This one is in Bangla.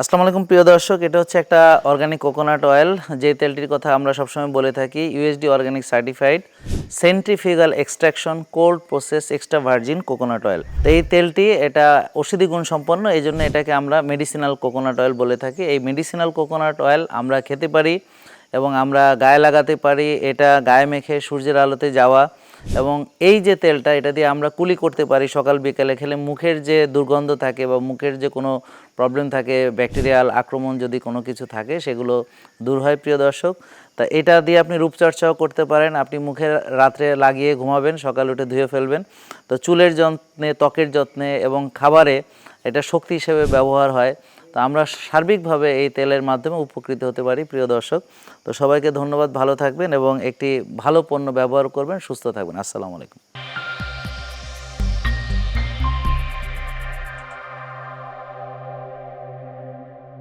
আসসালামু আলাইকুম, প্রিয় দর্শক। এটা হচ্ছে একটা অর্গানিক কোকোনাট অয়েল যে তেলটির কথা আমরা সবসময় বলে থাকি USD organic certified centrifugal extraction cold process extra virgin coconut oil তো এই তেলটি এটা ঔষধি গুণ সম্পন্ন, এই জন্য এটাকে আমরা মেডিসিনাল কোকোনাট অয়েল বলে থাকি। এই মেডিসিনাল কোকোনাট অয়েল আমরা খেতে পারি এবং আমরা গায়ে লাগাতে পারি, এটা গায়ে মেখে সূর্যের আলোতে যাওয়া এবং এই যে তেলটা, এটা দিয়ে আমরা কুলি করতে পারি সকাল বিকালে। খেলে মুখের যে দুর্গন্ধ থাকে বা মুখের যে কোনো প্রবলেম থাকে ব্যাকটেরিয়াল আক্রমণ যদি কোনো কিছু থাকে, সেগুলো দূর হয়, প্রিয় দর্শক। তা এটা দিয়ে আপনি রূপচর্চাও করতে পারেন। আপনি মুখে রাত্রে লাগিয়ে ঘুমাবেন, সকাল উঠে ধুয়ে ফেলবেন। তো চুলের যত্নে, ত্বকের যত্নে এবং খাবারে এটা শক্তি হিসেবে ব্যবহার হয়। তো আমরা সার্বিকভাবে এই তেলের মাধ্যমে উপকৃত হতে পারি, প্রিয় দর্শক। তো সবাইকে ধন্যবাদ, ভালো থাকবেন এবং একটি ভালো পণ্য ব্যবহার করবেন, সুস্থ থাকবেন। আসসালামু আলাইকুম।